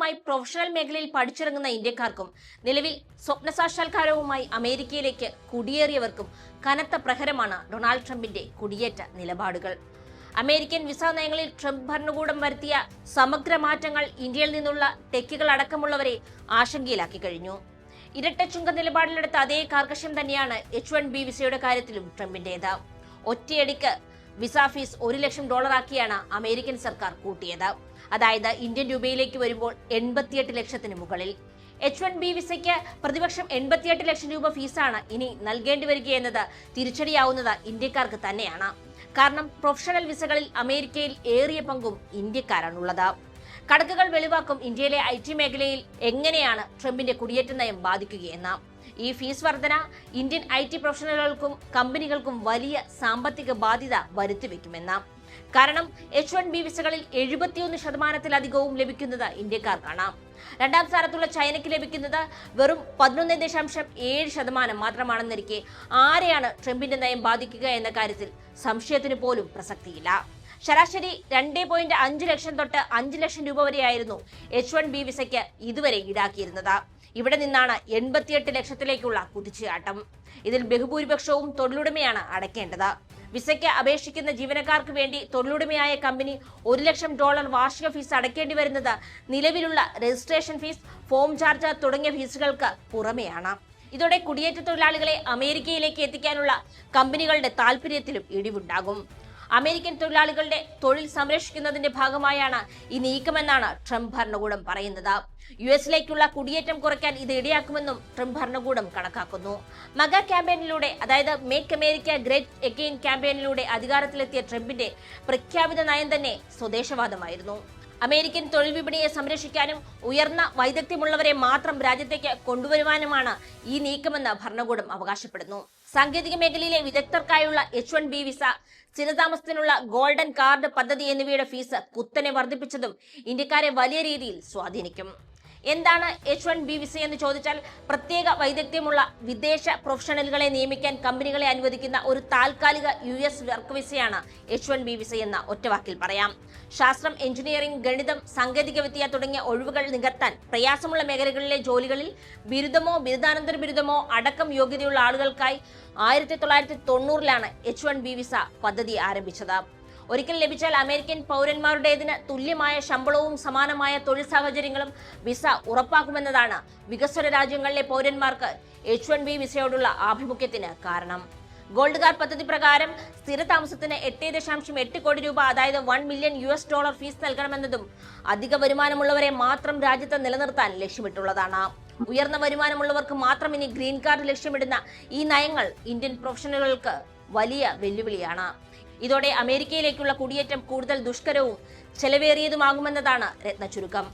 ആദ്യമായി പ്രൊഫഷണൽ മേഖലയിൽ പഠിച്ചിറങ്ങുന്ന ഇന്ത്യക്കാർക്കും നിലവിൽ സ്വപ്ന സാക്ഷാത്കാരവുമായി അമേരിക്കയിലേക്ക് കുടിയേറിയവർക്കും കനത്ത പ്രഹരമാണ് ഡൊണാൾഡ് ട്രംപിന്റെ കുടിയേറ്റ നിലപാടുകൾ. അമേരിക്കൻ വിസ നയങ്ങളിൽ ട്രംപ് ഭരണകൂടം വരുത്തിയ സമഗ്ര മാറ്റങ്ങൾ ഇന്ത്യയിൽ നിന്നുള്ള ടെക്കുകൾ അടക്കമുള്ളവരെ ആശങ്കയിലാക്കി കഴിഞ്ഞു. ഇരട്ട ചുങ്ക നിലപാടിലെടുത്ത അതേ കാർക്കശ്യം തന്നെയാണ് എച്ച് വൺ ബി വിസയുടെ കാര്യത്തിലും ട്രംപിന്റേത്. ഒറ്റയടിക്ക് വിസ ഫീസ് ഒരു ലക്ഷം ഡോളറാക്കിയാണ് അമേരിക്കൻ സർക്കാർ കൂട്ടിയത്. അതായത് ഇന്ത്യൻ രൂപയിലേക്ക് വരുമ്പോൾ എൺപത്തിയെട്ട് ലക്ഷത്തിന് മുകളിൽ. എച്ച് വൺ ബി വിസയ്ക്ക് പ്രതിപക്ഷം എൺപത്തിയെട്ട് ലക്ഷം രൂപ ഫീസാണ് ഇനി നൽകേണ്ടി വരികയെന്നത് തിരിച്ചടിയാവുന്നത് ഇന്ത്യക്കാർക്ക് തന്നെയാണ്. കാരണം പ്രൊഫഷണൽ വിസകളിൽ അമേരിക്കയിൽ ഏറിയ പങ്കും ഇന്ത്യക്കാരാണുള്ളത്. കണക്കുകൾ വെളിവാക്കും ഇന്ത്യയിലെ ഐ ടി മേഖലയിൽ എങ്ങനെയാണ് ട്രംപിന്റെ കുടിയേറ്റ നയം ബാധിക്കുകയെന്ന്. ഈ ഫീസ് വർധന ഇന്ത്യൻ ഐ ടി പ്രൊഫഷണലുകൾക്കും കമ്പനികൾക്കും വലിയ സാമ്പത്തിക ബാധ്യത വരുത്തിവെക്കുമെന്ന. കാരണം എച്ച് വൺ ബി വിസകളിൽ എഴുപത്തിയൊന്ന് ശതമാനത്തിലധികവും ലഭിക്കുന്നത് ഇന്ത്യക്കാർക്കാണ്. രണ്ടാം സ്ഥാനത്തുള്ള ചൈനയ്ക്ക് ലഭിക്കുന്നത് വെറും പതിനൊന്ന് ദശാംശം ഏഴ് ശതമാനം മാത്രമാണെന്നിരിക്കെ ആരെയാണ് ട്രംപിന്റെ നയം ബാധിക്കുക എന്ന കാര്യത്തിൽ സംശയത്തിന് പോലും പ്രസക്തിയില്ല. ശരാശരി രണ്ടേ പോയിന്റ് അഞ്ച് ലക്ഷം തൊട്ട് അഞ്ച് ലക്ഷം രൂപ വരെയായിരുന്നു എച്ച് വൺ ബി വിസയ്ക്ക് ഇതുവരെ ഈടാക്കിയിരുന്നത്. ഇവിടെ നിന്നാണ് എൺപത്തിയെട്ട് ലക്ഷത്തിലേക്കുള്ള കുതിച്ചുചാട്ടം ഇതിൽ ബഹുഭൂരിപക്ഷവും തൊഴിലുടമയാണ് അടയ്ക്കേണ്ടത്. വിസയ്ക്ക് അപേക്ഷിക്കുന്ന ജീവനക്കാർക്ക് വേണ്ടി തൊഴിലുടമയായ കമ്പനി ഒരു ലക്ഷം ഡോളർ വാർഷിക ഫീസ് അടയ്ക്കേണ്ടി വരുന്നത് നിലവിലുള്ള രജിസ്ട്രേഷൻ ഫീസ് ഫോം ചാർജ് തുടങ്ങിയ ഫീസുകൾക്ക് പുറമെയാണ്. ഇതോടെ കുടിയേറ്റ തൊഴിലാളികളെ അമേരിക്കയിലേക്ക് എത്തിക്കാനുള്ള കമ്പനികളുടെ താൽപര്യത്തിലും ഇടിവുണ്ടാകും. അമേരിക്കൻ തൊഴിലാളികളുടെ തൊഴിൽ സംരക്ഷിക്കുന്നതിന്റെ ഭാഗമായാണ് ഈ നീക്കമെന്നാണ് ട്രംപ് ഭരണകൂടം പറയുന്നത്. യു എസിലേക്കുള്ള കുടിയേറ്റം കുറയ്ക്കാൻ ഇത് ഇടയാക്കുമെന്നും ട്രംപ് ഭരണകൂടം കണക്കാക്കുന്നു. മഗ ക്യാമ്പയിനിലൂടെ അതായത് മേക്ക് അമേരിക്ക ഗ്രേറ്റ് എഗെയിൻ ക്യാമ്പയിനിലൂടെ അധികാരത്തിലെത്തിയ ട്രംപിന്റെ പ്രഖ്യാപിത നയം തന്നെ സ്വദേശവാദമായിരുന്നു. അമേരിക്കൻ തൊഴിൽ വിപണിയെ സംരക്ഷിക്കാനും ഉയർന്ന വൈദഗ്ധ്യമുള്ളവരെ മാത്രം രാജ്യത്തേക്ക് കൊണ്ടുവരുവാനുമാണ് ഈ നീക്കമെന്ന് ഭരണകൂടം അവകാശപ്പെടുന്നു. സാങ്കേതിക മേഖലയിലെ വിദഗ്ധർക്കായുള്ള എച്ച് വൺ ബി വിസ സ്ഥിരതാമസത്തിനുള്ള ഗോൾഡൻ കാർഡ് പദ്ധതി എന്നിവയുടെ ഫീസ് കുത്തനെ വർദ്ധിപ്പിച്ചതും ഇന്ത്യക്കാരെ വലിയ രീതിയിൽ സ്വാധീനിക്കും. എന്താണ് എച്ച് വൺ ബി വിസ എന്ന് ചോദിച്ചാൽ പ്രത്യേക വൈദഗ്ധ്യമുള്ള വിദേശ പ്രൊഫഷണലുകളെ നിയമിക്കാൻ കമ്പനികളെ അനുവദിക്കുന്ന ഒരു താൽക്കാലിക യു എസ് വർക്ക് വിസയാണ് എച്ച് വൺ ബി വിസ എന്ന ഒറ്റവാക്കിൽ പറയാം. ശാസ്ത്രം എഞ്ചിനീയറിംഗ് ഗണിതം സാങ്കേതികവിദ്യ തുടങ്ങിയ ഒഴിവുകൾ നികത്താൻ പ്രയാസമുള്ള മേഖലകളിലെ ജോലികളിൽ ബിരുദമോ ബിരുദാനന്തര ബിരുദമോ അടക്കം യോഗ്യതയുള്ള ആളുകൾക്കായി ആയിരത്തി തൊള്ളായിരത്തി തൊണ്ണൂറിലാണ് എച്ച് വൺ ബി വിസ പദ്ധതി ആരംഭിച്ചത്. ഒരിക്കൽ ലഭിച്ചാൽ അമേരിക്കൻ പൗരന്മാരുടേതിന് തുല്യമായ ശമ്പളവും സമാനമായ തൊഴിൽ സാഹചര്യങ്ങളും വിസ ഉറപ്പാക്കുമെന്നതാണ് വികസ്വര രാജ്യങ്ങളിലെ പൗരന്മാർക്ക് എച്ച് വൺ ബി വിസയോടുള്ള ആഭിമുഖ്യത്തിന് കാരണം. ഗോൾഡ് കാർഡ് പദ്ധതി പ്രകാരം സ്ഥിരതാമസത്തിന് എട്ട് ദശാംശം എട്ട് കോടി രൂപ അതായത് one million U S dollar fees നൽകണമെന്നതും അധിക വരുമാനമുള്ളവരെ മാത്രം രാജ്യത്ത് നിലനിർത്താൻ ലക്ഷ്യമിട്ടുള്ളതാണ്. ഉയർന്ന വരുമാനമുള്ളവർക്ക് മാത്രം ഇനി ഗ്രീൻ കാർഡ് ലക്ഷ്യമിടുന്ന ഈ നയങ്ങൾ ഇന്ത്യൻ പ്രൊഫഷണലുകൾക്ക് വലിയ വെല്ലുവിളിയാണ്. ഇതോടെ അമേരിക്കയിലേക്കുള്ള കുടിയേറ്റം കൂടുതൽ ദുഷ്കരവും ചെലവേറിയതുമാകുമെന്നതാണ് രത്ന ചുരുക്കം